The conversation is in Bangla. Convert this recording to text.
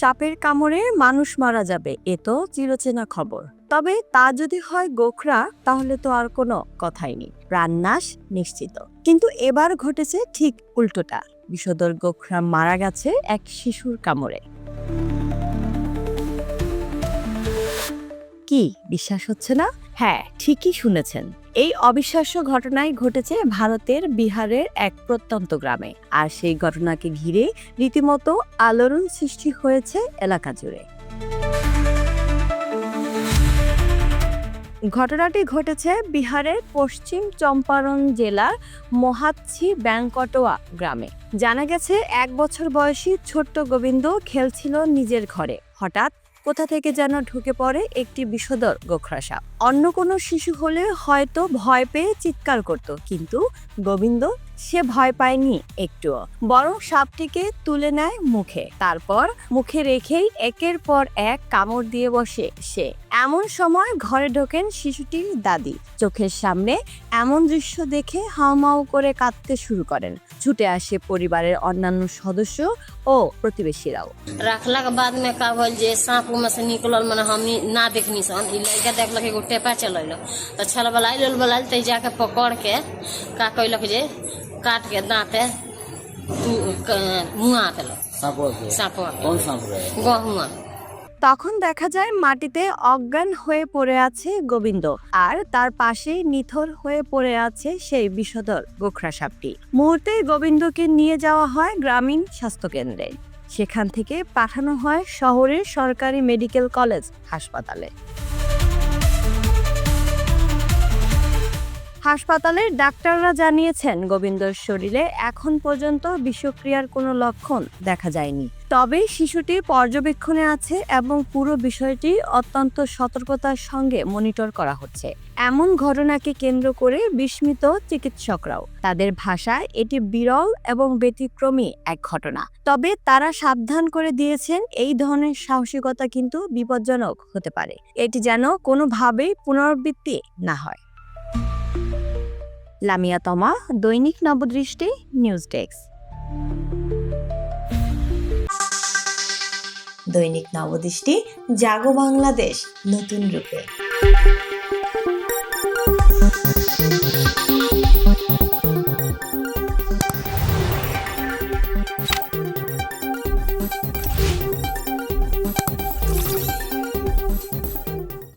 সাপের কামড়ে মানুষ মারা যাবে, এ তো চিরচেনা খবর। তবে তা যদি হয় গোখরা, তাহলে তো আর কোনো কথাই নেই। প্রাণনাশ নিশ্চিত। কিন্তু এবার ঘটেছে ঠিক উল্টোটা। বিষধর গোখরা মারা গেছে এক শিশুর কামড়ে। কি, বিশ্বাস হচ্ছে না? হ্যাঁ ঠিকই শুনেছেন। এই অবিশ্বাস্য ঘটনাই ঘটেছে ভারতের বিহারের এক প্রত্যন্ত গ্রামে। আর সেই ঘটনাকে ঘিরে রীতিমতো আলোড়ন সৃষ্টি হয়েছে এলাকা জুড়ে। ঘটনাটি ঘটেছে বিহারের পশ্চিম চম্পারণ জেলার মহাচ্ছি ব্যাংকটোয়া গ্রামে। জানা গেছে, এক বছর বয়সী ছোট্ট গোবিন্দ খেলছিল নিজের ঘরে। হঠাৎ কোথা থেকে যেন ঢুকে পড়ে একটি বিষধর গোখরা সাপ অন্য কোনো শিশু হলে হয়তো ভয় পেয়ে চিৎকার করত, কিন্তু গোবিন্দ সে ভয় পায়নি একটুও। বরং সাপটিকে তুলে নেয় মুখে। তারপর মুখে রেখেই একের পর এক কামড় দিয়ে বসে সে। এমন সময় ঘরে ঢোকেন শিশুটির দাদি। চোখের সামনে এমন দৃশ্য দেখে হাউমাউ করে কাঁদতে শুরু করেন। ছুটে আসে পরিবারের অন্যান্য সদস্য ও প্রতিবেশীরাও रखला के बाद में का भइल जे सांप में से निकलल मने हमनी ना देखनी सन ई लड़का देखलक एगो टेपा चलैल तो छल बलाइल उल बलाइल तो जाके पकड़ के का कैलक जे काट के दांते तू मुआ देलक सांपों से सांपवा कौन सांप रहे गहुआ তখন দেখা যায় মাটিতে অজ্ঞান হয়ে পড়ে আছে গোবিন্দ, আর তার পাশে নিথর হয়ে পড়ে আছে সেই বিষধর গোখরা সাপটি। মুহূর্তে গোবিন্দকে নিয়ে যাওয়া হয় গ্রামীণ স্বাস্থ্যকেন্দ্রে। সেখান থেকে পাঠানো হয় শহরের সরকারি মেডিকেল কলেজ হাসপাতালে। হাসপাতালের ডাক্তাররা জানিয়েছেন, গোবিন্দর শরীরে এখন পর্যন্ত বিষক্রিয়ার কোনো লক্ষণ দেখা যায়নি। তবে শিশুটি পর্যবেক্ষণে আছে এবং পুরো বিষয়টি অত্যন্ত সতর্কতার সঙ্গে মনিটর করা হচ্ছে। এমন ঘটনাকে কেন্দ্র করে বিস্মিত চিকিৎসকরাও। তাদের ভাষায় এটি বিরল এবং ব্যতিক্রমী এক ঘটনা। তবে তারা সাবধান করে দিয়েছেন, এই ধরনের সাহসিকতা কিন্তু বিপজ্জনক হতে পারে। এটি যেন কোনোভাবেই পুনরাবৃত্তি না হয়। লামিয়া তমা দৈনিক নবদৃষ্টি নিউজ ডেস্ক। দৈনিক নবদৃষ্টি জাগো বাংলাদেশ নতুন রূপে।